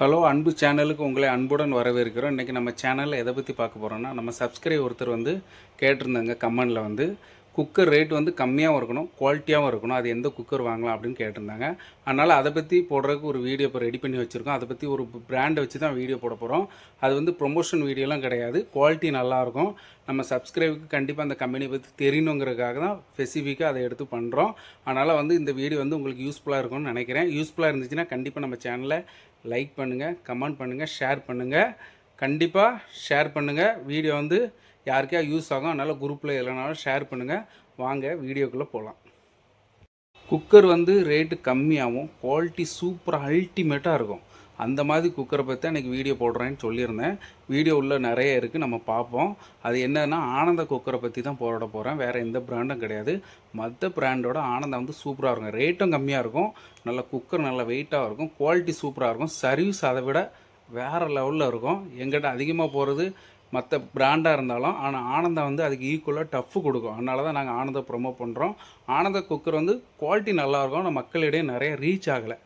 Hello அன்பு சேனலுக்கு உங்களை அன்புடன் வரவேற்கிறோம். இன்றைக்கி நம்ம சேனலில் எதை பற்றி பார்க்க போகிறோன்னா நம்ம சப்ஸ்கிரைப் ஒருத்தர் வந்து கேட்டிருந்தாங்க கமெண்டில் வந்து குக்கர் ரேட் வந்து கம்மியாகவும் இருக்கணும் குவாலிட்டியாகவும் இருக்கணும் அது எந்த குக்கர் வாங்கலாம் அப்படின்னு கேட்டிருந்தாங்க. அதனால் அதை பற்றி போடுறதுக்கு ஒரு வீடியோ இப்போ ரெடி பண்ணி வச்சுருக்கோம். அதை பற்றி ஒரு பிராண்டை வச்சு தான் வீடியோ போட போகிறோம் அது வந்து ப்ரொமோஷன் வீடியோலாம் கிடையாது. குவாலிட்டி நல்லாயிருக்கும் நம்ம சப்ஸ்கிரைபுக்கு கண்டிப்பாக அந்த கம்பெனியை பற்றி தெரியணுங்கிறதுக்காக தான் ஸ்பெசிஃபிக்காக அதை எடுத்து பண்ணுறோம் அதனால் வந்து இந்த வீடியோ வந்து உங்களுக்கு யூஸ்ஃபுல்லாக இருக்கும்னு நினைக்கிறேன். யூஸ்ஃபுல்லாக இருந்துச்சுன்னா கண்டிப்பாக நம்ம சேனலை லைக் பண்ணுங்கள் கமெண்ட் பண்ணுங்கள் ஷேர் பண்ணுங்கள் கண்டிப்பாக ஷேர் பண்ணுங்கள் வீடியோ வந்து யாருக்கா யூஸ் ஆகும் அதனால் குரூப்பில் இல்லைனாலும் ஷேர் பண்ணுங்கள் வாங்க வீடியோக்குள்ளே போகலாம் குக்கர் வந்து ரேட்டு கம்மியாகவும் குவாலிட்டி சூப்பராக அல்டிமேட்டாக இருக்கும். அந்த மாதிரி குக்கரை பற்றி தான் இன்றைக்கி வீடியோ போடுறேன்னு சொல்லியிருந்தேன். வீடியோ உள்ளே நிறைய இருக்குது நம்ம பார்ப்போம். அது என்னென்னா ஆனந்த குக்கரை பற்றி தான் போட போகிறேன் வேறு எந்த பிராண்டும் கிடையாது. மற்ற பிராண்டோட ஆனந்தம் வந்து சூப்பராக இருக்கும். ரேட்டும் கம்மியாக இருக்கும். நல்ல குக்கர் நல்ல வெயிட்டாக இருக்கும். குவாலிட்டி சூப்பராக இருக்கும். சர்வீஸ் அதை விட வேறு லெவலில் இருக்கும். எங்கிட்ட அதிகமாக போகிறது மற்ற பிராண்டாக இருந்தாலும் ஆனால் ஆனந்தம் வந்து அதுக்கு ஈக்குவலாக டஃப்பு கொடுக்கும். அதனால தான் நாங்கள் ஆனந்தம் ப்ரொமோட் பண்ணுறோம் ஆனந்த குக்கர் வந்து குவாலிட்டி நல்லாயிருக்கும் ஆனால் மக்களிடையே நிறைய ரீச் ஆகலை.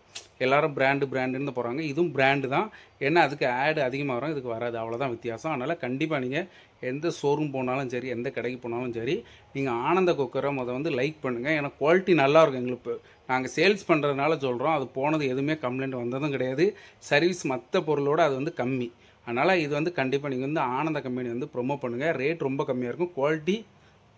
எல்லாரும் பிராண்டு பிராண்டுன்னு போகிறாங்க இதுவும் பிராண்டு தான். ஏன்னா அதுக்கு ஆடு அதிகமாக வரும். இதுக்கு வராது. அவ்வளோதான் வித்தியாசம். அதனால் கண்டிப்பாக நீங்கள் எந்த ஷோரூம் போனாலும் சரி எந்த கடைக்கு போனாலும் சரி நீங்கள் ஆனந்த குக்கரை முத வந்து லைக் பண்ணுங்கள் ஏன்னா குவாலிட்டி நல்லாயிருக்கும் எங்களுக்கு. நாங்கள் சேல்ஸ் பண்ணுறதுனால சொல்கிறோம் அது போனது எதுவுமே கம்ப்ளைண்ட் வந்ததும் கிடையாது. சர்வீஸ் மற்ற பொருளோட அது வந்து கம்மி. அதனால் இது வந்து கண்டிப்பாக நீங்கள் வந்து ஆனந்த கம்பெனி வந்து ப்ரொமோட் பண்ணுங்கள் ரேட் ரொம்ப கம்மியாக இருக்கும். குவாலிட்டி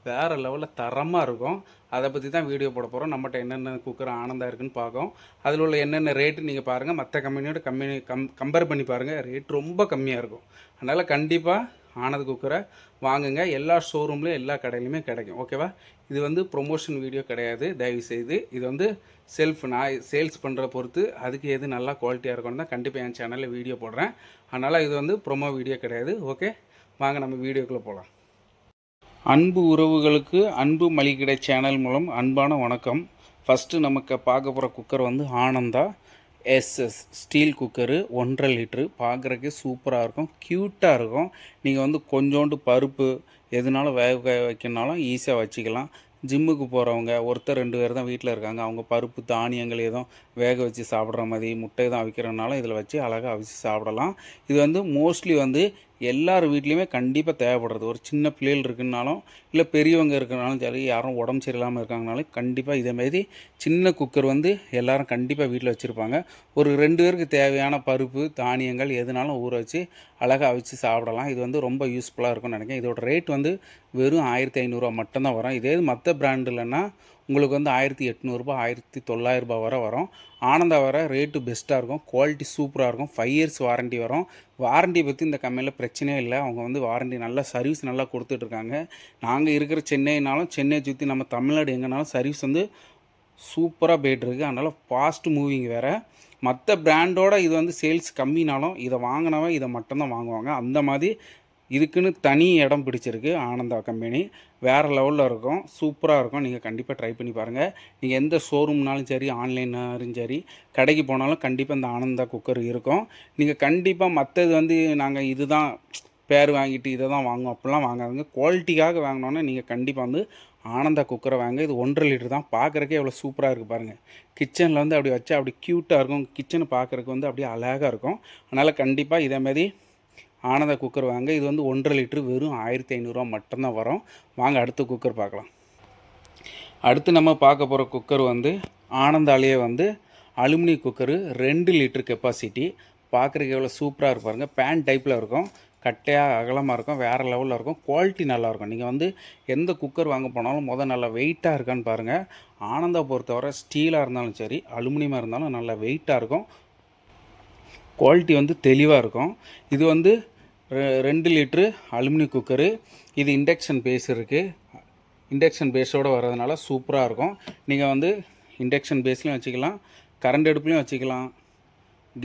வேறு லெவலில் தரமாக இருக்கும். அதை பற்றி தான் வீடியோ போட போகிறோம் நம்மகிட்ட என்னென்ன குக்கர் ஆனந்தாக இருக்குன்னு பார்க்கும் அதில் உள்ள என்னென்ன ரேட்டு நீங்கள் பாருங்கள் மற்ற கம்பெனியோட கம்பெனி கம் கம்பேர் பண்ணி பாருங்கள் ரேட் ரொம்ப கம்மியாக இருக்கும். அதனால் கண்டிப்பாக ஆனந்த குக்கரை வாங்குங்க. எல்லா ஷோரூம்லேயும் எல்லா கடையிலையுமே கிடைக்கும். ஓகேவா இது வந்து ப்ரொமோஷன் வீடியோ கிடையாது. தயவு செய்து இது வந்து செல்ஃப் நான் சேல்ஸ் பண்ணுற பொறுத்து அதுக்கு எது நல்லா குவாலிட்டியாக இருக்கும்னு தான் கண்டிப்பாக என் சேனலில் வீடியோ போடுறேன். அதனால் இது வந்து ப்ரொமோ வீடியோ கிடையாது. ஓகே வாங்க நம்ம வீடியோக்குள்ளே போகலாம் அன்பு உறவுகளுக்கு அன்பு மளிகிடை சேனல் மூலம் அன்பான வணக்கம். ஃபஸ்ட்டு நமக்கு பார்க்க போகிற குக்கர் வந்து Ananda. S S steel cooker ஒன்றரை லிட்ரு பார்க்குறக்கே சூப்பராக இருக்கும். க்யூட்டாக இருக்கும். நீங்கள் வந்து கொஞ்சோண்டு பருப்பு எதுனாலும் வேக வேக வைக்கணுனாலும் ஈஸியாக வச்சுக்கலாம். ஜிம்முக்கு போகிறவங்க ஒருத்தர் ரெண்டு பேர் தான் வீட்டில் இருக்காங்க. அவங்க பருப்பு தானியங்கள் எதுவும் வேக வச்சு சாப்பிட்ற மாதிரி முட்டை தான் அவிக்கிறதுனால இதில் வச்சு அழகாக அவிச்சு சாப்பிடலாம். இது வந்து மோஸ்ட்லி வந்து எல்லார் வீட்லேயுமே கண்டிப்பாக தேவைப்படுறது. ஒரு சின்ன பிள்ளைகள் இருக்குன்னாலும் இல்லை பெரியவங்க இருக்கனாலும் சரி யாரும் உடம்பு சரியில்லாமல் இருக்காங்கனாலும் கண்டிப்பாக இதேமாரி சின்ன குக்கர் வந்து எல்லாரும் கண்டிப்பாக வீட்டில் வச்சுருப்பாங்க. ஒரு ரெண்டு பேருக்கு தேவையான பருப்பு தானியங்கள் எதுனாலும் ஊற வச்சு அழகாக அவிச்சு சாப்பிடலாம். இது வந்து ரொம்ப யூஸ்ஃபுல்லாக இருக்கும்னு நினைக்கிறேன். இதோட ரேட் வந்து வெறும் ஆயிரத்தி ஐநூறுரூவா மட்டும்தான் வரும். இதே மற்ற பிராண்டுலன்னா உங்களுக்கு வந்து ஆயிரத்தி எட்நூறுபா ஆயிரத்தி தொள்ளாயிரரூபா வரை வரும். ஆனந்தா வர ரேட்டு பெஸ்ட்டாக இருக்கும். குவாலிட்டி சூப்பராக இருக்கும். ஃபைவ் இயர்ஸ் வாரண்டி வரும். வாரண்டி பற்றி இந்த கம்பெனியில் பிரச்சனையே இல்லை. அவங்க வந்து வாரண்டி நல்லா சர்வீஸ் நல்லா கொடுத்துட்ருக்காங்க நாங்கள் இருக்கிற சென்னைனாலும் சென்னையை சுற்றி நம்ம தமிழ்நாடு எங்கேனாலும் சர்வீஸ் வந்து சூப்பராக போயிட்டுருக்கு அதனால் ஃபாஸ்ட் மூவிங் வேறு. மற்ற பிராண்டோட இது வந்து சேல்ஸ் கம்மினாலும் இதை வாங்கினவன் இதை மட்டும்தான் வாங்குவாங்க. அந்த மாதிரி இதுக்குன்னு தனி இடம் பிடிச்சிருக்கு ஆனந்தா கம்பெனி. வேறு லெவலில் இருக்கும். சூப்பராக இருக்கும். நீங்கள் கண்டிப்பாக ட்ரை பண்ணி பாருங்கள் நீங்கள் எந்த ஷோரூம்னாலும் சரி ஆன்லைனாலும் சரி கடைக்கு போனாலும் கண்டிப்பாக இந்த ஆனந்தா குக்கர் இருக்கும். நீங்கள் கண்டிப்பாக மற்றது வந்து நாங்கள் இதுதான் பேர் வாங்கிட்டு இதை தான் வாங்குவோம். அப்படிலாம் வாங்காதுங்க. குவாலிட்டிக்காக வாங்கினோன்னா நீங்கள் கண்டிப்பாக வந்து ஆனந்தா குக்கரை வாங்க. இது ஒன்றரை லிட்டர் தான். பார்க்குறக்கே எவ்வளோ சூப்பராக இருக்குது பாருங்கள் கிச்சனில் வந்து அப்படி வச்சா அப்படி க்யூட்டாக இருக்கும். கிச்சனை பார்க்குறக்கு வந்து அப்படியே அழகாக இருக்கும். அதனால் கண்டிப்பாக இதேமாரி ஆனந்த குக்கர் வாங்க. இது வந்து ஒன்றரை லிட்டரு வெறும் ஆயிரத்தி ஐநூறுரூவா மட்டும்தான் வரும். வாங்க அடுத்த குக்கர் பார்க்கலாம். அடுத்து நம்ம பார்க்க போகிற குக்கர் வந்து ஆனந்தாலேயே வந்து அலுமினிய குக்கரு ரெண்டு லிட்டர் கெப்பாசிட்டி பார்க்குறதுக்கு எவ்வளோ சூப்பராக இருப்பாருங்க பேன் டைப்பில் இருக்கும். கட்டையாக அகலமாக இருக்கும். வேறு லெவலில் இருக்கும். குவாலிட்டி நல்லாயிருக்கும் நீங்கள் வந்து எந்த குக்கர் வாங்க போனாலும் முதல் நல்லா வெயிட்டாக இருக்கான்னு பாருங்கள் ஆனந்தா பொறுத்தவரை ஸ்டீலாக இருந்தாலும் சரி அலுமினியமாக இருந்தாலும் நல்லா வெயிட்டாக இருக்கும். குவாலிட்டி வந்து தெளிவாக இருக்கும். இது வந்து ரெண்டு லிட்ரு அலுமினியம் குக்கரு இது இண்டக்ஷன் பேஸ் இருக்குது இண்டக்ஷன் பேஸோடு வர்றதுனால சூப்பராக இருக்கும். நீங்கள் வந்து இண்டக்ஷன் பேஸ்லையும் வச்சுக்கலாம். கரண்ட் அடுப்புலையும் வச்சுக்கலாம்.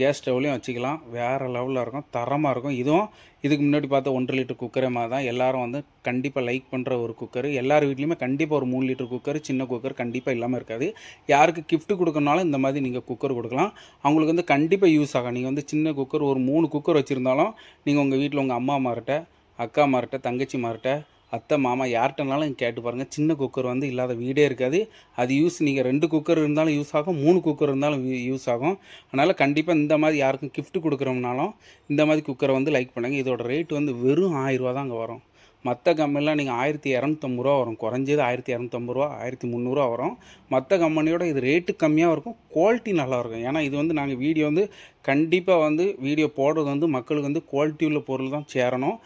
கேஸ் ஸ்டவ்லையும் வச்சுக்கலாம். வேறு லெவலில் இருக்கும். தரமாக இருக்கும். இதுவும் இதுக்கு முன்னாடி பார்த்த ஒன்றரை லிட்டர் குக்கரே மாதிரி தான். எல்லோரும் வந்து கண்டிப்பாக லைக் பண்ணுற ஒரு குக்கர் எல்லார் வீட்லேயுமே கண்டிப்பாக ஒரு மூணு லிட்டர் குக்கர் சின்ன குக்கர் கண்டிப்பாக இல்லாமல் இருக்காது. யாருக்கு கிஃப்ட் கொடுக்கறனாலும் இந்த மாதிரி நீங்கள் குக்கர் கொடுக்கலாம். அவங்களுக்கு வந்து கண்டிப்பாக யூஸ் ஆகும் நீங்கள் வந்து சின்ன குக்கர் ஒரு மூணு குக்கர் வச்சுருந்தாலும் நீங்கள் உங்கள் வீட்டில் உங்கள் அம்மா மார்கிட்ட அக்கா மார்கிட்ட தங்கச்சி மார்கிட்ட அத்தை மாமா யார்கிட்டனாலும் கேட்டு பாருங்கள் சின்ன குக்கர் வந்து இல்லாத வீடே இருக்காது. அது யூஸ் நீங்கள் ரெண்டு குக்கர் இருந்தாலும் யூஸ் ஆகும் மூணு குக்கர் இருந்தாலும் யூஸ் ஆகும். அதனால் கண்டிப்பாக இந்த மாதிரி யாருக்கும் கிஃப்ட் கொடுக்குறோம்னாலும் இந்த மாதிரி குக்கரை வந்து லைக் பண்ணுங்க. இதோட ரேட் வந்து வெறும் ஆயிரரூவா தான் அங்கே வரும். மற்ற கம்பெனிலாம் நீங்கள் ஆயிரத்தி இரநூத்தம்பது ரூபா வரும். குறைஞ்சது ஆயிரத்தி இரநூத்தம்பது ரூபா ஆயிரத்தி முந்நூறுரூவா வரும். மற்ற கம்பெனியோட இது ரேட்டு கம்மியாக இருக்கும். குவாலிட்டி நல்லா இருக்கும். ஏன்னா இது வந்து நாங்கள் வீடியோ வந்து கண்டிப்பாக வந்து வீடியோ போடுறது வந்து மக்களுக்கு வந்து குவாலிட்டி உள்ள பொருள் தான் சேரணும்.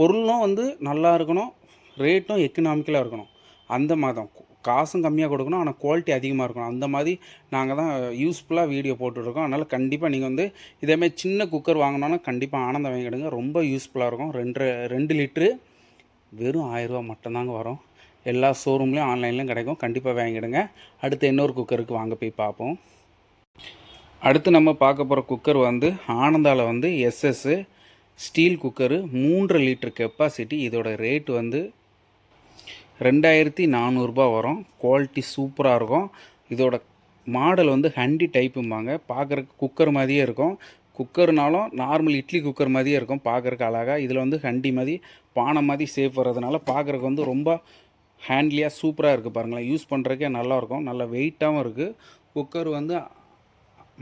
பொருளும் வந்து நல்லா இருக்கணும். ரேட்டும் எக்கனாமிக்கலாக இருக்கணும். அந்த மாதிரி தான் காசும் கம்மியாக கொடுக்கணும் ஆனால் குவாலிட்டி அதிகமாக இருக்கணும். அந்த மாதிரி நாங்கள் தான் யூஸ்ஃபுல்லாக வீடியோ போட்டுட்ருக்கோம். அதனால் கண்டிப்பாக நீங்கள் வந்து இதேமாதிரி சின்ன குக்கர் வாங்கினோன்னா கண்டிப்பாக ஆனந்தம் வாங்கிடுங்க. ரொம்ப யூஸ்ஃபுல்லாக இருக்கும். ரெண்டு ரெண்டு லிட்ரு வெறும் ஆயிரரூவா மட்டும்தாங்க வரும். எல்லா ஷோரூம்லேயும் ஆன்லைன்லேயும் கிடைக்கும். கண்டிப்பாக வாங்கிடுங்க. அடுத்து இன்னொரு குக்கருக்கு வாங்க போய் பார்ப்போம். அடுத்து நம்ம பார்க்க போகிற குக்கர் வந்து ஆனந்தாவில் வந்து எஸ்எஸ்ஸு ஸ்டீல் குக்கரு மூன்று லிட்டர் கெப்பாசிட்டி இதோட ரேட் வந்து ரெண்டாயிரத்தி நானூறுரூபா வரும். குவாலிட்டி சூப்பராக இருக்கும். இதோட மாடல் வந்து ஹண்டி டைப்பும்பாங்க. பார்க்குறக்கு குக்கர் மாதிரியே இருக்கும். குக்கர்னாலும் நார்மல் இட்லி குக்கர் மாதிரியே இருக்கும். பார்க்குறக்கு அழகாக இதில் வந்து ஹண்டி மாதிரி பானை மாதிரி சேஃப் வர்றதுனால பார்க்குறக்கு வந்து ரொம்ப ஹேண்ட்லியாக சூப்பராக இருக்குது பாருங்களேன். யூஸ் பண்ணுறக்கே நல்லாயிருக்கும் நல்ல வெயிட்டாகவும் இருக்குது குக்கர் வந்து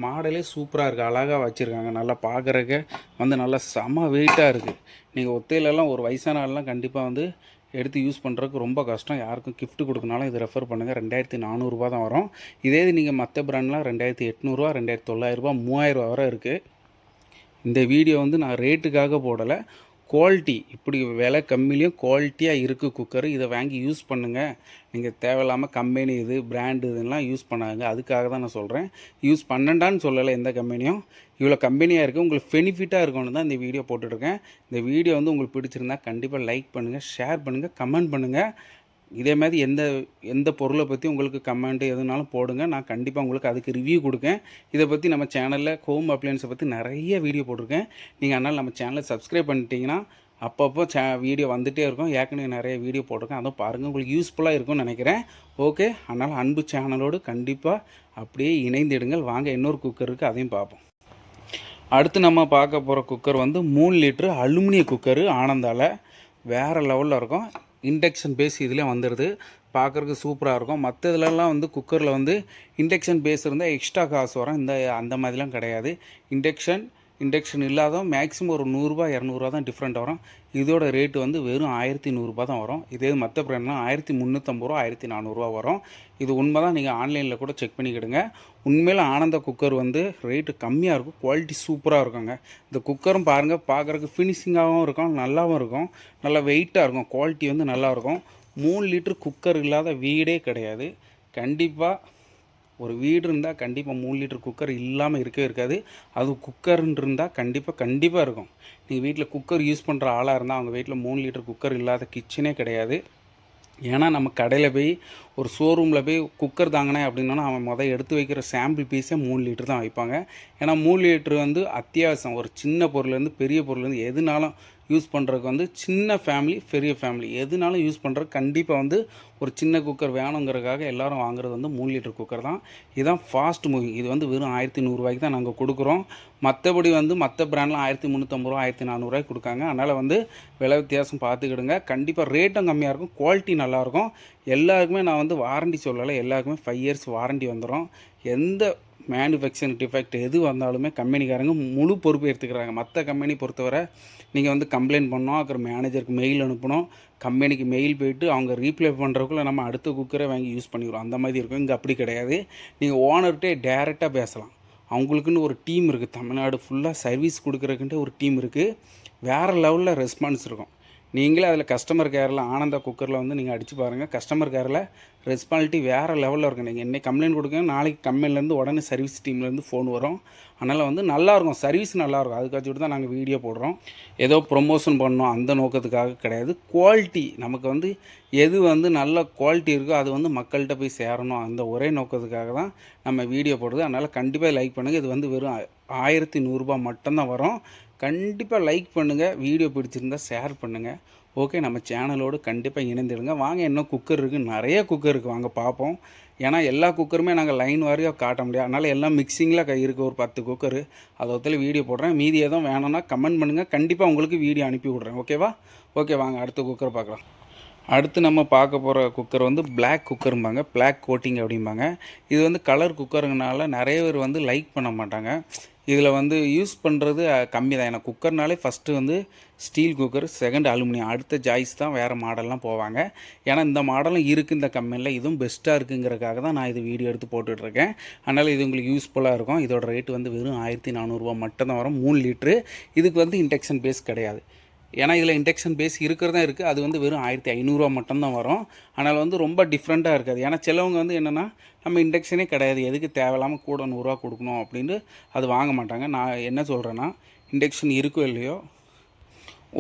மாடலே சூப்பராக இருக்குது அழகாக வச்சுருக்காங்க. நல்லா பார்க்குறக்க வந்து நல்லா செம வெயிட்டாக இருக்குது நீங்கள் ஒத்தையிலலாம் ஒரு வயசான ஆள்லாம் கண்டிப்பாக வந்து எடுத்து யூஸ் பண்ணுறதுக்கு ரொம்ப கஷ்டம். யாருக்கும் கிஃப்ட் கொடுக்கனாலும் இதை ரெஃபர் பண்ணுங்கள் ரெண்டாயிரத்தி நானூறுரூவா தான் வரும். இதே இது நீங்கள் மற்ற பிராண்ட்லாம் ரெண்டாயிரத்தி எட்நூறுரூவா ரெண்டாயிரத்தி தொள்ளாயிரரூபா மூவாயிரரூவா வரை இருக்குது இந்த வீடியோ வந்து நான் ரேட்டுக்காக போடலை. குவாலிட்டி இப்படி விலை கம்மிலையும் குவாலிட்டியாக இருக்குது குக்கர் இதை வாங்கி யூஸ் பண்ணுங்கள் நீங்கள் தேவையில்லாமல் கம்பெனி இது பிராண்டு இதெல்லாம் யூஸ் பண்ணாங்க அதுக்காக தான் நான் சொல்கிறேன் யூஸ் பண்ணண்டான்னு சொல்லலை எந்த கம்பெனியும் இவ்வளோ கம்பெனியாக இருக்குது உங்களுக்கு பெனிஃபிட்டாக இருக்கணும் தான் இந்த வீடியோ போட்டுட்ருக்கேன் இந்த வீடியோ வந்து உங்களுக்கு பிடிச்சிருந்தா கண்டிப்பாக லைக் பண்ணுங்கள் ஷேர் பண்ணுங்கள் கமெண்ட் பண்ணுங்கள் இதே மாதிரி எந்த எந்த பொருளை பற்றி உங்களுக்கு கமெண்ட் எதுனாலும் போடுங்க. நான் கண்டிப்பாக உங்களுக்கு அதுக்கு ரிவ்யூ கொடுக்கேன். இதை பற்றி நம்ம சேனலில் ஹோம் அப்ளையன்ஸை பற்றி நிறைய வீடியோ போட்டிருக்கேன். நீங்கள் அதனால் நம்ம சேனலை சப்ஸ்கிரைப் பண்ணிட்டீங்கன்னா அப்பப்போ சே வீடியோ வந்துகிட்டே இருக்கும். ஏற்கனவே நிறைய வீடியோ போட்டிருக்கேன். அதுவும் பாருங்கள் உங்களுக்கு யூஸ்ஃபுல்லாக இருக்கும்னு நினைக்கிறேன். ஓகே அதனால் அன்பு சேனலோடு கண்டிப்பாக அப்படியே இணைந்திடுங்கள். வாங்க இன்னொரு குக்கர் இருக்குது அதையும் பார்ப்போம். அடுத்து நம்ம பார்க்க போகிற குக்கர் வந்து மூணு லிட்ரு அலுமினிய குக்கரு ஆனந்தால் வேறு லெவலில் இருக்கும். இண்டக்ஷன் பேஸ் இதில் வந்துடுது பார்க்குறதுக்கு சூப்பராக இருக்கும். மற்ற இதுலலாம் வந்து குக்கரில் வந்து இண்டக்ஷன் பேஸ் இருந்தால் எக்ஸ்ட்ரா காசு வரும். இந்த அந்த மாதிரிலாம் கிடையாது. இண்டக்ஷன் இண்டக்ஷன் இல்லாத மேக்ஸிமம் ஒரு நூறுரூவா இரநூறுவா தான் டிஃப்ரெண்ட் வரும். இதோட ரேட்டு வந்து வெறும் ஆயிரத்தி நூறுரூபா தான் வரும். இதே மற்ற ப்ராண்ட்னா ஆயிரத்தி முந்நூற்றம்பது ரூபா ஆயிரத்தி நானூறுரூவா வரும். இது உண்மை தான் நீங்கள் ஆன்லைனில் கூட செக் பண்ணிக்கிடுங்க. உண்மையில் ஆனந்த குக்கர் வந்து ரேட்டு கம்மியாக இருக்கும் குவாலிட்டி சூப்பராக இருக்குங்க. இந்த குக்கரும் பாருங்கள் பார்க்குறதுக்கு ஃபினிஷிங்காகவும் இருக்கும் நல்லாவும் இருக்கும். நல்லா வெயிட்டாக இருக்கும் குவாலிட்டி வந்து நல்லா இருக்கும். மூணு லிட்டர் குக்கர் இல்லாத வீடே கிடையாது. கண்டிப்பாக ஒரு வீடு இருந்தால் கண்டிப்பாக மூணு லிட்டர் குக்கர் இல்லாமல் இருக்கவே இருக்காது. அது குக்கர்ன்னு இருந்தால் கண்டிப்பாக கண்டிப்பாக இருக்கும். நீங்கள் வீட்டில் குக்கர் யூஸ் பண்ணுற ஆளாக இருந்தால் அவங்க வீட்டில் மூணு லிட்டர் குக்கர் இல்லாத கிச்சனே கிடையாது. ஏன்னா நம்ம கடையில் போய் ஒரு ஷோரூமில் போய் குக்கர் தாங்கினேன் அப்படின்னா அவன் முதல் எடுத்து வைக்கிற சாம்பிள் பீஸே மூணு லிட்டர் தான் வைப்பாங்க. ஏன்னா மூணு லிட்ரு வந்து அத்தியாவசியம். ஒரு சின்ன பொருள்லேருந்து பெரிய பொருள்லேருந்து எதுனாலும் யூஸ் பண்ணுறதுக்கு வந்து சின்ன ஃபேமிலி பெரிய ஃபேமிலி எதுனாலும் யூஸ் பண்ணுறது கண்டிப்பாக வந்து ஒரு சின்ன குக்கர் வேணுங்கிறதுக்காக எல்லாரும் வாங்குறது வந்து மூணு லிட்டர் குக்கர் தான். இதுதான் ஃபாஸ்ட் மூவிங் இது வந்து வெறும் ஆயிரத்தி நூறுரூவாய்க்கு தான் நாங்கள் கொடுக்குறோம். மற்றபடி வந்து மற்ற பிராண்ட்லாம் ஆயிரத்தி முந்நூற்றம்பது ரூபா ஆயிரத்தி நானூறுரூவாய்க்கு கொடுக்காங்க. அதனால் வந்து விலை வித்தியாசம் பார்த்துக்கிடுங்க. கண்டிப்பாக ரேட்டும் கம்மியாக இருக்கும். குவாலிட்டி நல்லாயிருக்கும் எல்லாருக்குமே நான் வந்து வாரண்டி சொல்லலை. எல்லாருக்குமே ஃபைவ் இயர்ஸ் வாரண்டி வந்துடும் எந்த மேனுஃபேக்சரிங் டிஃபெக்ட் எது வந்தாலுமே கம்பெனிக்காரங்க முழு பொறுப்பு எடுத்துக்கிறாங்க. மற்ற கம்பெனி பொறுத்தவரை நீங்கள் வந்து கம்ப்ளைண்ட் பண்ணோம் அப்புறம் மேனேஜருக்கு மெயில் அனுப்பணும் கம்பெனிக்கு மெயில் போயிட்டு அவங்க ரீப்ளை பண்ணுறதுக்குள்ளே நம்ம அடுத்த குக்கரை வாங்கி யூஸ் பண்ணிக்கிறோம். அந்த மாதிரி இருக்கும். இங்கே அப்படி கிடையாது. நீங்கள் ஓனர்கிட்டே டேரெக்டாக பேசலாம். அவங்களுக்குன்னு ஒரு டீம் இருக்குது தமிழ்நாடு ஃபுல்லாக சர்வீஸ் கொடுக்குறதுக்குன்ட்டு ஒரு டீம் இருக்குது வேறு லெவலில் ரெஸ்பான்ஸ் இருக்கும். நீங்களே அதில் கஸ்டமர் கேரில் ஆனந்தா குக்கரில் வந்து நீங்கள் அடித்து பாருங்கள் கஸ்டமர் கேரில் ரெஸ்பான்சிட்டி வேறு லெவலில் இருக்கும். நீங்கள் இன்றைக்கி கம்ப்ளைண்ட் கொடுங்க நாளைக்கு கம்பெனிலேருந்து உடனே சர்வீஸ் டீம்லேருந்து ஃபோன் வரும். அதனால் வந்து நல்லாயிருக்கும் சர்வீஸ் நல்லாயிருக்கும் அதுக்காச்சும் தான் நாங்கள் வீடியோ போடுறோம். ஏதோ ப்ரொமோஷன் பண்ணோம் அந்த நோக்கத்துக்காக கிடையாது. குவாலிட்டி நமக்கு வந்து எது வந்து நல்ல குவாலிட்டி இருக்கோ அது வந்து மக்கள்கிட்ட போய் சேரணும். அந்த ஒரே நோக்கத்துக்காக தான் நம்ம வீடியோ போடுறது. அதனால் கண்டிப்பாக லைக் பண்ணுங்கள் இது வந்து வெறும் ஆயிரத்தி நூறுரூபா மட்டும்தான் வரும். கண்டிப்பாக லைக் பண்ணுங்கள் வீடியோ பிடிச்சிருந்தால் ஷேர் பண்ணுங்கள் ஓகே நம்ம சேனலோடு கண்டிப்பாக இணைந்துடுங்க. வாங்க இன்னும் குக்கர் இருக்குது நிறைய குக்கர் இருக்குது வாங்க பார்ப்போம். ஏன்னா எல்லா குக்கருமே நாங்கள் லைன் வாரியாக காட்ட முடியாது. அதனால் எல்லாம் மிக்சிங்கில் இருக்குது ஒரு பத்து குக்கரு அதை ஒருத்தல வீடியோ போடுறேன். மீதி எதுவும் வேணும்னா கமெண்ட் பண்ணுங்கள் கண்டிப்பாக உங்களுக்கு வீடியோ அனுப்பி விட்றேன். ஓகேவா ஓகே வாங்க அடுத்த குக்கர் பார்க்கலாம். அடுத்து நம்ம பார்க்க போகிற குக்கர் வந்து பிளாக் குக்கரும்பாங்க பிளாக் கோட்டிங் அப்படிம்பாங்க. இது வந்து கலர் குக்கருங்கனால நிறைய பேர் வந்து லைக் பண்ண மாட்டாங்க. இதில் வந்து யூஸ் பண்ணுறது கம்மி தான் ஏன்னா குக்கர்னாலே ஃபஸ்ட்டு வந்து ஸ்டீல் குக்கர் செகண்ட் அலுமினியம். அடுத்த ஜாய்ஸ் தான் வேறு மாடல்லாம் போவாங்க. ஏன்னா இந்த மாடலும் இருக்குது இந்த கம்பெனியில் இதுவும் பெஸ்ட்டாக இருக்குங்கிறதுக்காக தான் நான் இது வீடியோ எடுத்து போட்டுட்ருக்கேன். அதனால் இது உங்களுக்கு யூஸ்ஃபுல்லாக இருக்கும். இதோட ரேட் வந்து வெறும் ஆயிரத்தி நானூறுரூவா மட்டும்தான் வரும். மூணு லிட்ரு இதுக்கு வந்து இண்டக்ஷன் பேஸ் கிடையாது. ஏன்னா இதில் இண்டக்ஷன் பேஸ் இருக்கிறதா இருக்குது அது வந்து வெறும் ஆயிரத்தி ஐநூறுரூவா மட்டும்தான் வரும். ஆனால் வந்து ரொம்ப டிஃப்ரெண்ட்டாக இருக்காது. ஏன்னா சிலவங்க வந்து என்னென்னா நம்ம இண்டக்ஷனே கிடையாது. எதுக்கு தேவையில்லாமல் கூட நூறுரூவா கொடுக்கணும் அப்படின்னு அது வாங்க மாட்டாங்க. நான் என்ன சொல்கிறேன்னா இண்டக்ஷன் இருக்கோ இல்லையோ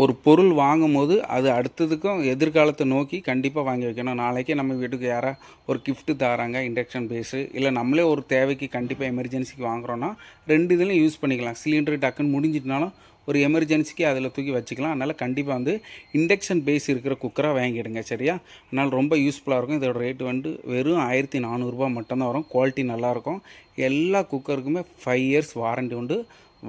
ஒரு பொருள் வாங்கும்போது அது அடுத்ததுக்கும் எதிர்காலத்தை நோக்கி கண்டிப்பாக வாங்கி வைக்கணும். நாளைக்கே நம்ம வீட்டுக்கு யாரா ஒரு கிஃப்ட்டு தராங்க இண்டக்ஷன் பேஸு இல்லை நம்மளே ஒரு தேவைக்கு கண்டிப்பாக எமர்ஜென்சிக்கு வாங்குறோன்னா ரெண்டு இதுலையும் யூஸ் பண்ணிக்கலாம். சிலிண்டர் டக்குன்னு முடிஞ்சிட்டனாலும் ஒரு எமர்ஜென்சிக்கு அதில் தூக்கி வச்சுக்கலாம். அதனால் கண்டிப்பாக வந்து இண்டக்ஷன் பேஸ் இருக்கிற குக்கராக வாங்கிடுங்க சரியா? அதனால் ரொம்ப யூஸ்ஃபுல்லாக இருக்கும். இதோட ரேட் வந்து வெறும் ஆயிரத்தி நானூறுரூபா மட்டும்தான் வரும். குவாலிட்டி நல்லாயிருக்கும் எல்லா குக்கருக்குமே ஃபைவ் இயர்ஸ் வாரண்டி உண்டு.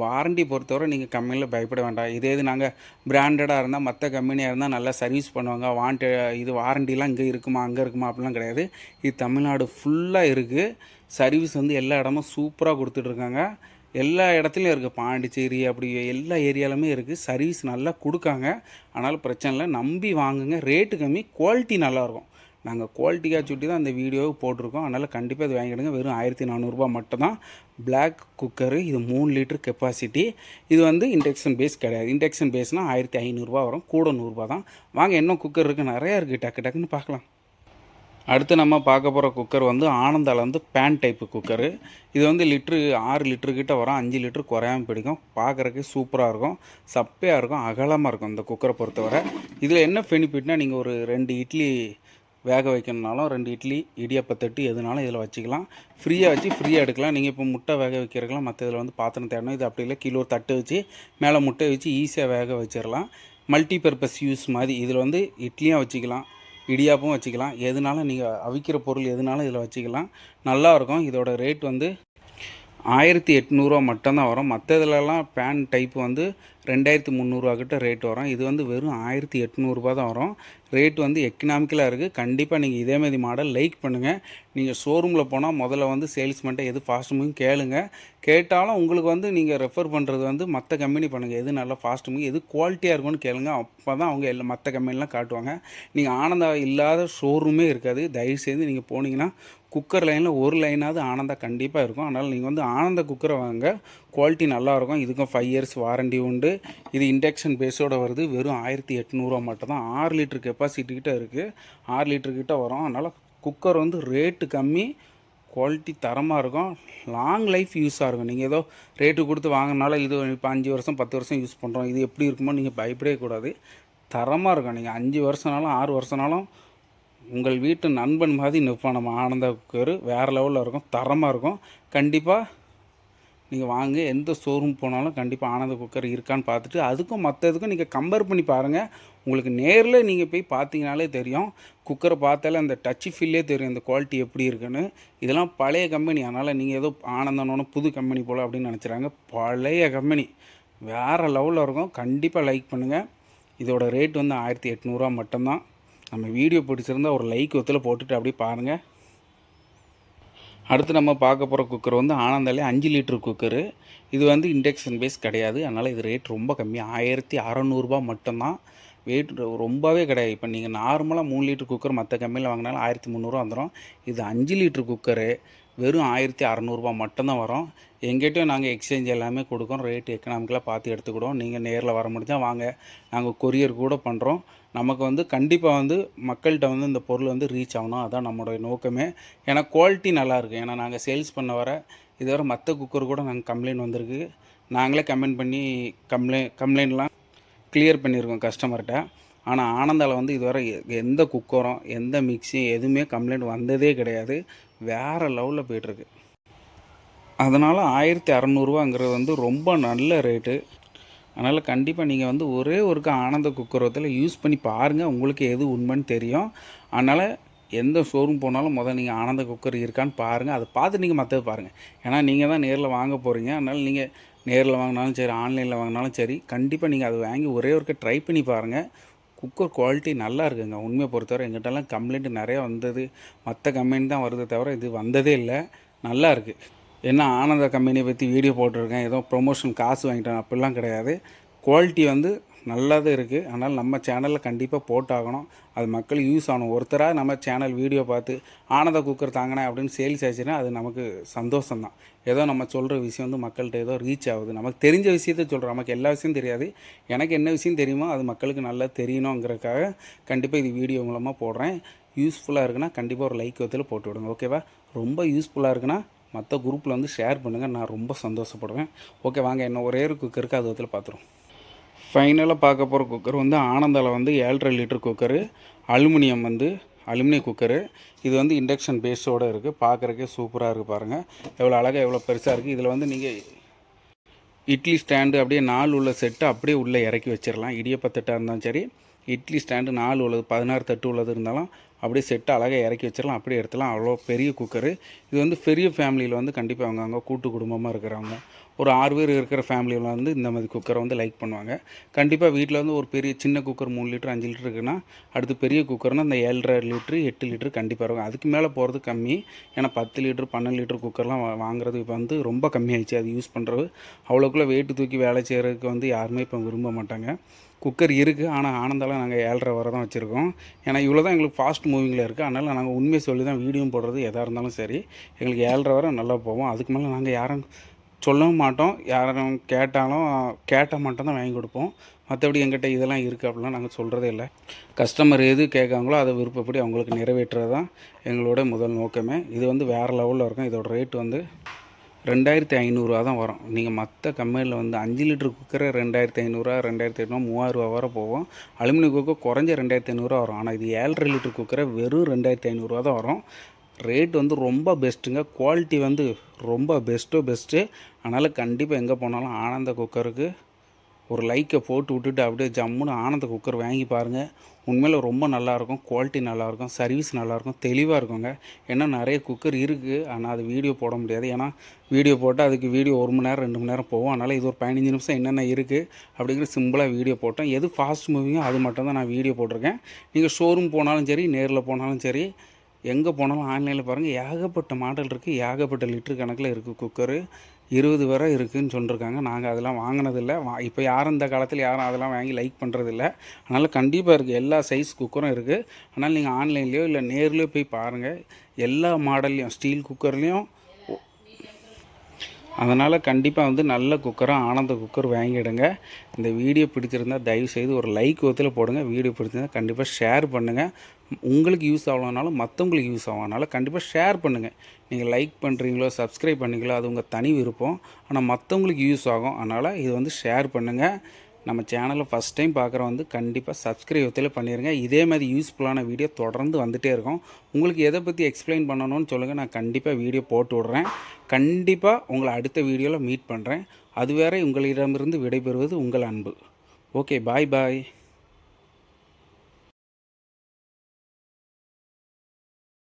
வாரண்டி பொறுத்தவரை நீங்கள் கம்பெனியில் பயப்பட வேண்டாம். இதே இது நாங்கள் பிராண்டடாக இருந்தால் மற்ற கம்பெனியாக இருந்தால் நல்லா சர்வீஸ் பண்ணுவாங்க. வாண்ட இது வாரண்டிலாம் இங்கே இருக்குமா அங்கே இருக்குமா அப்படிலாம் கிடையாது. இது தமிழ்நாடு ஃபுல்லாக இருக்குது சர்வீஸ் வந்து எல்லா இடமும் சூப்பராக கொடுத்துட்ருக்காங்க எல்லா இடத்துலையும் இருக்குது பாண்டிச்சேரி அப்படி எல்லா ஏரியாலுமே இருக்குது சர்வீஸ் நல்லா கொடுக்காங்க. அதனால் பிரச்சனை இல்லை. நம்பி வாங்குங்க. ரேட்டு கம்மி. குவாலிட்டி நல்லாயிருக்கும் நாங்கள் குவாலிட்டியாக சுட்டி தான் அந்த வீடியோவை போட்டிருக்கோம். அதனால் கண்டிப்பாக இது வாங்கிடுங்க. வெறும் ஆயிரத்தி நானூறுரூபா மட்டும்தான். பிளாக் குக்கரு இது மூணு லிட்டர் கெப்பாசிட்டி இது வந்து இண்டக்ஷன் பேஸ் கிடையாது. இண்டக்ஷன் பேஸ்னால் ஆயிரத்தி ஐநூறுரூவா வரும். கூட நூறுரூபா தான். வாங்க இன்னும் குக்கர் இருக்குது நிறையா இருக்குது டக்கு டக்குன்னு பார்க்கலாம். அடுத்து நம்ம பார்க்க போகிற குக்கர் வந்து ஆனந்தால வந்து பேன் டைப்பு குக்கரு இது வந்து லிட்ரு ஆறு லிட்ரு கிட்ட வரும். அஞ்சு லிட்ரு குறையாம பிடிக்கும். பார்க்குறக்கு சூப்பராக இருக்கும். சப்பையாக இருக்கும். அகலமாக இருக்கும் இந்த குக்கரை பொறுத்தவரை. இதில் என்ன பெனிஃபிட்னால் நீங்கள் ஒரு ரெண்டு இட்லி வேக வைக்கணுனாலும் ரெண்டு இட்லி இடியப்பத்தட்டு எதுனாலும் இதில் வச்சுக்கலாம். ஃப்ரீயாக வச்சு ஃப்ரீயாக எடுக்கலாம். நீங்கள் இப்போ முட்டை வேக வைக்கிறதுக்கெலாம் மற்ற இதில் வந்து பாத்திரம் தேடணும். இது அப்படி இல்லை. கீழே ஒரு தட்டு வச்சு மேலே முட்டை வச்சு ஈஸியாக வேக வச்சிடலாம். மல்டி பர்பஸ் யூஸ் மாதிரி இதில் வந்து இட்லியும் வச்சுக்கலாம். இடியாப்பும் வச்சுக்கலாம். எதுனாலும் நீங்கள் அவிக்கிற பொருள் எதுனாலும் இதில் வச்சுக்கலாம். நல்லாயிருக்கும் இதோட ரேட் வந்து ஆயிரத்தி எட்நூறுவா மட்டும்தான் வரும். மற்ற இதுலலாம் பேன் டைப் வந்து ரெண்டாயிரத்தி முந்நூறுவாக்கிட்ட ரேட் வரும். இது வந்து வெறும் ஆயிரத்தி எட்நூறுபா தான் வரும். ரேட் வந்து எக்கனாமிக்கலாக இருக்குது கண்டிப்பாக நீங்கள் இதேமாதிரி மாடல் லைக் பண்ணுங்கள் நீங்கள் ஷோரூமில் போனால் முதல்ல வந்து சேல்ஸ்மெண்ட்டை எது ஃபாஸ்ட் மூவிங் கேளுங்க. கேட்டாலும் உங்களுக்கு வந்து நீங்கள் ரெஃபர் பண்ணுறது வந்து மற்ற கம்பெனி பண்ணுங்கள் எது நல்லா ஃபாஸ்ட் மூவிங் எது குவாலிட்டியாக இருக்கும்னு கேளுங்க. அப்போ தான் அவங்க எல்லாம் மற்ற கம்பெனிலாம் காட்டுவாங்க. நீங்கள் ஆனந்தா இல்லாத ஷோரூமே இருக்காது. தயவுசெய்து நீங்கள் போனீங்கன்னா குக்கர் லைனில் ஒரு லைனாவது ஆனந்தா கண்டிப்பாக இருக்கும். அதனால் நீங்கள் வந்து ஆனந்த குக்கரை வாங்க குவாலிட்டி நல்லாயிருக்கும் இதுக்கும் ஃபைவ் இயர்ஸ் வாரண்டி உண்டு. இது இண்டக்ஷன் பேஸோட வருது. வெறும் ஆயிரத்தி எட்நூறுவா மட்டும் தான் ஆறு லிட்டர் கெப்பாசிட்டி கிட்ட இருக்குது ஆறு லிட்டர் கிட்ட வரும். அதனால் குக்கர் வந்து ரேட்டு கம்மி குவாலிட்டி தரமாக இருக்கும். லாங் லைஃப் யூஸாக இருக்கும். நீங்கள் ஏதோ ரேட்டு கொடுத்து வாங்கினால இது இப்போ அஞ்சு வருஷம் பத்து வருஷம் யூஸ் பண்ணுறோம் இது எப்படி இருக்குமோ நீங்கள் பயப்படவே கூடாது. தரமாக இருக்கும். நீங்கள் அஞ்சு வருஷம்னாலும் ஆறு வருஷம்னாலும் உங்கள் வீட்டு நண்பன் மாதிரி நிற்பான் நம்ம ஆனந்த குக்கர் வேறு லெவலில் இருக்கும். தரமாக இருக்கும். கண்டிப்பாக நீங்கள் வாங்க எந்த ஷோரூம் போனாலும் கண்டிப்பாக ஆனந்த குக்கர் இருக்கான்னு பார்த்துட்டு அதுக்கும் மற்ற இதுக்கும் நீங்கள் கம்பேர் பண்ணி பாருங்கள் உங்களுக்கு நேரில் நீங்கள் போய் பார்த்தீங்கனாலே தெரியும். குக்கரை பார்த்தாலே அந்த டச்சு ஃபீல்லே தெரியும் அந்த குவாலிட்டி எப்படி இருக்குன்னு. இதெல்லாம் பழைய கம்பெனி அதனால் நீங்கள் ஏதோ ஆனந்தனோன்னு புது கம்பெனி போல் அப்படின்னு நினச்சிறாங்க. பழைய கம்பெனி வேறு லெவலில் இருக்கும். கண்டிப்பாக லைக் பண்ணுங்கள் இதோட ரேட் வந்து ஆயிரத்தி எட்நூறுரூவா மட்டும்தான். நம்ம வீடியோ பிடிச்சிருந்தா ஒரு லைக் ஒத்தில் போட்டுட்டு அப்படியே பாருங்கள் அடுத்து நம்ம பார்க்க போகிற குக்கர் வந்து ஆனந்தாலே அஞ்சு லிட்ரு குக்கரு இது வந்து இண்டக்ஷன் பேஸ் கிடையாது. அதனால் இது ரேட் ரொம்ப கம்மி. ஆயிரத்தி அறநூறுபா மட்டும்தான். வெயிட் ரொம்பவே கிடையாது. இப்போ நீங்கள் நார்மலாக மூணு லிட்ரு குக்கர் மற்ற கம்பெனியில் வாங்கினாலும் ஆயிரத்தி முந்நூறுவா வந்துடும் இது அஞ்சு லிட்ரு குக்கரு வெறும் ஆயிரத்தி அறநூறுபா மட்டும்தான் வரும். எங்கிட்டையும் நாங்கள் எக்ஸ்சேஞ்ச் எல்லாமே கொடுக்குறோம். ரேட் எக்கனாமிக்கலாக பார்த்து எடுத்துக்கிடுவோம். நீங்கள் நேரில் வர முடிஞ்சால் வாங்க. நாங்கள் கொரியர் கூட பண்ணுறோம் நமக்கு வந்து கண்டிப்பாக வந்து மக்கள்கிட்ட வந்து இந்த பொருள் வந்து ரீச் ஆகணும். அதான் நம்மளுடைய நோக்கமே. ஏன்னா குவாலிட்டி நல்லாயிருக்கு. ஏன்னா நாங்கள் சேல்ஸ் பண்ண வர இதுவரை மற்ற குக்கர் கூட நாங்கள் கம்ப்ளைண்ட் வந்திருக்கு. நாங்களே கமெண்ட் பண்ணி கம்ப்ளைண்ட் கம்ப்ளைண்ட்லாம் கிளியர் பண்ணியிருக்கோம் கஸ்டமர்கிட்ட ஆனால் ஆனந்தாவில் வந்து இதுவரை எ- எந்த குக்கரும் எந்த மிக்ஸி எதுவுமே கம்ப்ளைண்ட் வந்ததே கிடையாது. வேறு லெவலில் போயிட்டுருக்கு அதனால் ஆயிரத்தி அறநூறுவாங்கிறது வந்து ரொம்ப நல்ல ரேட்டு அதனால் கண்டிப்பாக நீங்கள் வந்து ஒரே ஒருக்க ஆனந்த குக்கரத்தில் யூஸ் பண்ணி பாருங்கள் உங்களுக்கு எது உண்மைன்னு தெரியும். அதனால் எந்த ஷோரூம் போனாலும் முதல் நீங்கள் ஆனந்த குக்கர் இருக்கான்னு பாருங்கள் அதை பார்த்து நீங்கள் மற்றது பாருங்கள் ஏன்னா நீங்கள் தான் நேரில் வாங்க போகிறீங்க அதனால் நீங்கள் நேரில் வாங்கினாலும் சரி ஆன்லைனில் வாங்கினாலும் சரி கண்டிப்பாக நீங்கள் அதை வாங்கி ஒரே ஒருக்க ட்ரை பண்ணி பாருங்கள் குக்கர் குவாலிட்டி நல்லா இருக்குங்க. உண்மையை பொறுத்தவரை எங்கிட்டலாம் கம்ப்ளைண்ட் நிறையா வந்தது. மற்ற கம்பெனி தான் வருதே தவிர இது வந்ததே இல்லை. நல்லா இருக்குது என்ன ஆனந்த கம்பெனியை பற்றி வீடியோ போட்டிருக்கேன். ஏதோ ப்ரொமோஷன் காசு வாங்கிட்டேன் அப்படிலாம் கிடையாது. குவாலிட்டி வந்து நல்லா தான் இருக்குது அதனால் நம்ம சேனலில் கண்டிப்பாக போட்டாகணும். அது மக்கள் யூஸ் ஆகணும். ஒருத்தராக நம்ம சேனல் வீடியோ பார்த்து ஆனந்த குக்கர் தாங்கினேன் அப்படின்னு சேல்ஸ் ஆச்சுன்னா அது நமக்கு சந்தோஷம்தான். ஏதோ நம்ம சொல்கிற விஷயம் வந்து மக்கள்கிட்ட ஏதோ ரீச் ஆகுது. நமக்கு தெரிஞ்ச விஷயத்த சொல்கிறோம் நமக்கு எல்லா விஷயம் தெரியாது. எனக்கு என்ன விஷயம் தெரியுமோ அது மக்களுக்கு நல்லா தெரியணுங்கிறதுக்காக கண்டிப்பாக இது வீடியோ மூலமாக போடுறேன். யூஸ்ஃபுல்லாக இருக்குன்னா கண்டிப்பாக ஒரு லைக் வத்தில் போட்டு விடுங்க. ஓகேவா ரொம்ப யூஸ்ஃபுல்லாக இருக்குன்னா மற்ற குரூப்பில் வந்து ஷேர் பண்ணுங்கள் நான் ரொம்ப சந்தோஷப்படுவேன். ஓகே வாங்க என்ன ஒரே ஒரு குக்கருக்கு அது வத்தில் பார்த்துருவோம் ஃபைனலாக பார்க்க போகிற குக்கர் வந்து ஆனந்தாவில் வந்து ஏழரை லிட்டர் குக்கரு அலுமினியம் வந்து அலுமினியம் குக்கரு இது வந்து இண்டக்ஷன் பேஸோடு இருக்குது பார்க்குறக்கே சூப்பராக இருக்குது பாருங்கள் எவ்வளோ அழகாக எவ்வளோ பெருசாக இருக்குது இதில் வந்து நீங்கள் இட்லி ஸ்டாண்டு அப்படியே நாலு உள்ள செட்டு அப்படியே உள்ளே இறக்கி வச்சிடலாம் இடியப்ப தட்டாக இருந்தாலும் சரி இட்லி ஸ்டாண்டு நாலு உள்ளது பதினாறு தட்டு உள்ளது இருந்தாலும் அப்படியே செட்டு அழகாக இறக்கி வச்சிடலாம். அப்படியே எடுத்துலாம் அவ்வளோ பெரிய குக்கரு இது வந்து பெரிய ஃபேமிலியில் வந்து கண்டிப்பாக அவங்க அங்கே கூட்டு குடும்பமாக இருக்கிறவங்க ஒரு ஆறு பேர் இருக்கிற ஃபேமிலியில் வந்து இந்த மாதிரி குக்கரை வந்து லைக் பண்ணுவாங்க. கண்டிப்பாக வீட்டில் வந்து ஒரு பெரிய சின்ன குக்கர் மூணு லிட்டர் அஞ்சு லிட்டர் இருக்குன்னா அடுத்து பெரிய குக்கர்னால் அந்த ஏழரை லிட்ரு எட்டு லிட்டரு கண்டிப்பாக இருக்கும். அதுக்கு மேலே போகிறது கம்மி. ஏன்னா பத்து லிட்டர் பன்னெண்டு லிட்டர் குக்கர்லாம் வாங்குறது இப்போ வந்து ரொம்ப கம்மியாயிடுச்சு. அது யூஸ் பண்ணுறது அவ்வளோக்குள்ளே வெயிட்டு தூக்கி வேலை செய்கிறதுக்கு வந்து யாருமே இப்போ விரும்ப மாட்டாங்க. குக்கர் இருக்குது ஆனால் ஆனந்தாலாம் நாங்கள் ஏழரை வரை தான் வச்சுருக்கோம். ஏன்னா இவ்வளோ தான் எங்களுக்கு ஃபாஸ்ட் மூவிங்கில் இருக்குது அதனால் நாங்கள் உண்மையை சொல்லி தான் வீடியோ போடுறது எதாக இருந்தாலும் சரி. எங்களுக்கு ஏழரை வரை நல்லா போவோம் அதுக்கு மேலே நாங்கள் யாரும் சொல்லவும் மாட்டோம். யாரும் கேட்டாலும் கேட்ட மட்டும் தான் வாங்கி கொடுப்போம். மற்றபடி எங்கிட்ட இதெல்லாம் இருக்குது அப்படிலாம் நாங்கள் சொல்கிறதே இல்லை. கஸ்டமர் எது கேட்காங்களோ அதை விருப்பப்படி அவங்களுக்கு நிறைவேற்றுறது தான் எங்களோட முதல் நோக்கமே. இது வந்து வேறு லெவலில் இருக்கும். இதோட ரேட் வந்து ரெண்டாயிரத்தி ஐநூறுரூவா தான் வரும். நீங்கள் மற்ற கம்பெனியில் வந்து அஞ்சு லிட்டர் குக்கரை ரெண்டாயிரத்தி ஐநூறுரூவா ரெண்டாயிரத்தி ஐநூறுவா மூவாயிரரூவா வர போகும். அலுமினியம் குக்கர் குறைஞ்ச ரெண்டாயிரத்தி ஐநூறுரூவா வரும். ஆனால் இது ஏழரை லிட்டர் குக்கரை வெறும் ரெண்டாயிரத்தி ஐநூறுரூவா தான் வரும். ரேட் வந்து ரொம்ப பெஸ்ட்டுங்க குவாலிட்டி வந்து ரொம்ப பெஸ்ட்டோ பெஸ்ட்டு அதனால் கண்டிப்பாக எங்கே போனாலும் ஆனந்த குக்கருக்கு ஒரு லைக்கை போட்டு விட்டுட்டு அப்படியே ஜம்முன்னு ஆனந்த குக்கர் வாங்கி பாருங்கள் உண்மையில் ரொம்ப நல்லாயிருக்கும். குவாலிட்டி நல்லாயிருக்கும். சர்வீஸ் நல்லாயிருக்கும். தெளிவாக இருக்குங்க. ஏன்னா நிறைய குக்கர் இருக்குது ஆனால் அது வீடியோ போட முடியாது. ஏன்னா வீடியோ போட்டால் அதுக்கு வீடியோ ஒரு மணி நேரம் ரெண்டு மணி நேரம் போகும். அதனால் இது ஒரு பதினஞ்சு நிமிஷம் என்னென்ன இருக்குது அப்படிங்கிற சிம்பிளாக வீடியோ போட்டேன். எது ஃபாஸ்ட் மூவிங்கோ அது மட்டும் தான் நான் வீடியோ போட்டிருக்கேன். நீங்கள் ஷோரூம் போனாலும் சரி நேரில் போனாலும் சரி எங்கே போனாலும் ஆன்லைனில் பாருங்கள் ஏகப்பட்ட மாடல் இருக்குது ஏகப்பட்ட லிட்டர் கணக்கில் இருக்குது குக்கரு இருபது வரை இருக்குதுன்னு சொல்லியிருக்காங்க நாங்கள் அதெல்லாம் வாங்கினதில்ல. வா இப்போ யாரும் இந்த காலத்தில் யாரும் அதெல்லாம் வாங்கி லைக் பண்ணுறதில்ல அதனால் கண்டிப்பாக இருக்குது எல்லா சைஸ் குக்கரும் இருக்குது அதனால் நீங்கள் ஆன்லைன்லேயோ இல்லை நேர்லேயோ போய் பாருங்கள் எல்லா மாடல்லையும் ஸ்டீல் குக்கர்லேயும் அதனால் கண்டிப்பாக வந்து நல்ல குக்கராக ஆனந்த குக்கர் வாங்கிடுங்க. இந்த வீடியோ பிடிச்சிருந்தா தயவு செய்து ஒரு லைக் ஒத்தில் போடுங்க. வீடியோ பிடிச்சிருந்தா கண்டிப்பாக ஷேர் பண்ணுங்கள் உங்களுக்கு யூஸ் ஆகலனாலும் மற்றவங்களுக்கு யூஸ் ஆகனாலும் கண்டிப்பாக ஷேர் பண்ணுங்கள் நீங்கள் லைக் பண்ணுறீங்களோ சப்ஸ்கிரைப் பண்ணீங்களோ அது உங்கள் தனி விருப்பம். ஆனால் மற்றவங்களுக்கு யூஸ் ஆகும். அதனால் இது வந்து ஷேர் பண்ணுங்கள் நம்ம சேனலை ஃபஸ்ட் டைம் பார்க்குற வந்து கண்டிப்பாக சப்ஸ்கிரைப் இதில் பண்ணிடுங்க இதே மாதிரி யூஸ்ஃபுல்லான வீடியோ தொடர்ந்து வந்துகிட்டே இருக்கும். உங்களுக்கு எதை பற்றி எக்ஸ்பிளைன் பண்ணணும்னு சொல்லுங்கள் நான் கண்டிப்பாக வீடியோ போட்டு விட்றேன். கண்டிப்பாக உங்களை அடுத்த வீடியோவில் மீட் பண்ணுறேன் அதுவேற உங்களிடமிருந்து விடைபெறுவது உங்கள் அன்பு. ஓகே பாய் பாய்